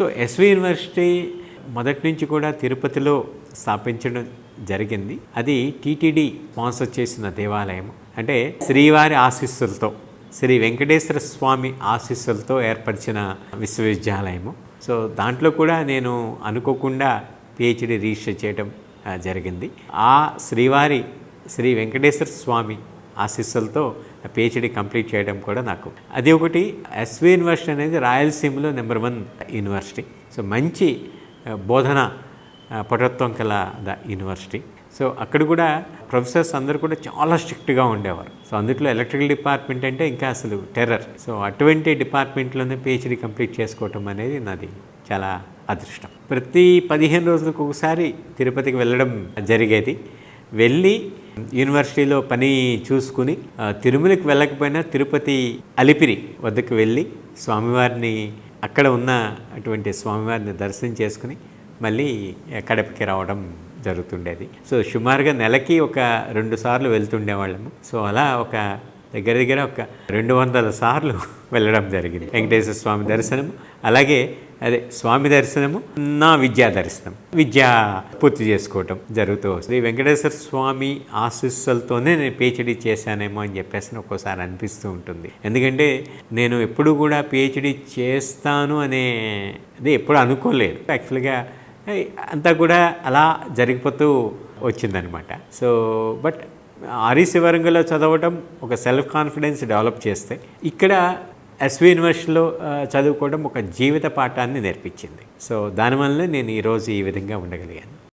So SV university మొదటి నుంచి కూడా తిరుపతిలో స్థాపించడం జరిగింది. అది టీటీడీ స్పాన్సర్ చేసిన దేవాలయం. అంటే శ్రీవారి ఆశీస్సులతో శ్రీ వెంకటేశ్వర స్వామి ఆశీస్సులతో ఏర్పరిచిన విశ్వవిద్యాలయము సో దాంట్లో కూడా నేను అనుకోకుండా పిహెచ్డి రిజిస్టర్ చేయడం జరిగింది. ఆ శ్రీవారి శ్రీ వెంకటేశ్వర స్వామి ఆశీస్సులతో పిహెచ్డి కంప్లీట్ చేయడం కూడా నాకు. అది ఒకటి ఎస్వి యూనివర్సిటీ అనేది రాయలసీమలో నెంబర్ వన్ యూనివర్సిటీ. సో మంచి బోధన పటత్వం కల ద యూనివర్సిటీ. సో అక్కడ కూడా ప్రొఫెసర్స్ అందరూ కూడా చాలా స్ట్రిక్ట్గా ఉండేవారు. సో అందులో ఎలక్ట్రికల్ డిపార్ట్మెంట్ అంటే ఇంకా అసలు టెర్రర్. సో అటువంటి డిపార్ట్మెంట్లోనే పిహెచ్డి కంప్లీట్ చేసుకోవటం అనేది నాది చాలా అదృష్టం. ప్రతి పదిహేను రోజులకు ఒకసారి తిరుపతికి వెళ్ళడం జరిగేది. వెళ్ళి యూనివర్సిటీలో పని చూసుకుని తిరుమలకి వెళ్ళకపోయినా తిరుపతి అలిపిరి వద్దకు వెళ్ళి స్వామివారిని అక్కడ ఉన్న అటువంటి స్వామివారిని దర్శనం చేసుకుని మళ్ళీ కడపకి రావడం జరుగుతుండేది. సో సుమారుగా నెలకి ఒక రెండు సార్లు వెళ్తుండేవాళ్ళము సో అలా ఒక దగ్గర దగ్గర ఒక రెండు వందల సార్లు వెళ్ళడం జరిగింది. వెంకటేశ్వర స్వామి దర్శనం అలాగే అదే స్వామి దర్శనము నా విద్యా దర్శనం. విద్య పూర్తి చేసుకోవటం జరుగుతూ వస్తుంది. వెంకటేశ్వర స్వామి ఆశీస్సులతోనే నేను పిహెచ్డి చేశానేమో అని చెప్పేసి ఒక్కోసారి అనిపిస్తూ ఉంటుంది. ఎందుకంటే నేను ఎప్పుడు కూడా పిహెచ్డి చేస్తాను అనే అది ఎప్పుడు అనుకోలేదు. యాక్చువల్గా అంతా కూడా అలా జరిగిపోతూ వచ్చిందనమాట. సో బట్ ఆర్ఈసీ వరంగల్లో చదవటం ఒక సెల్ఫ్ కాన్ఫిడెన్స్ డెవలప్ చేస్తే ఇక్కడ ఎస్వి యూనివర్సిటీలో చదువుకోవడం ఒక జీవిత పాఠాన్ని నేర్పించింది. సో దానివల్లనే నేను ఈరోజు ఈ విధంగా ఉండగలిగాను.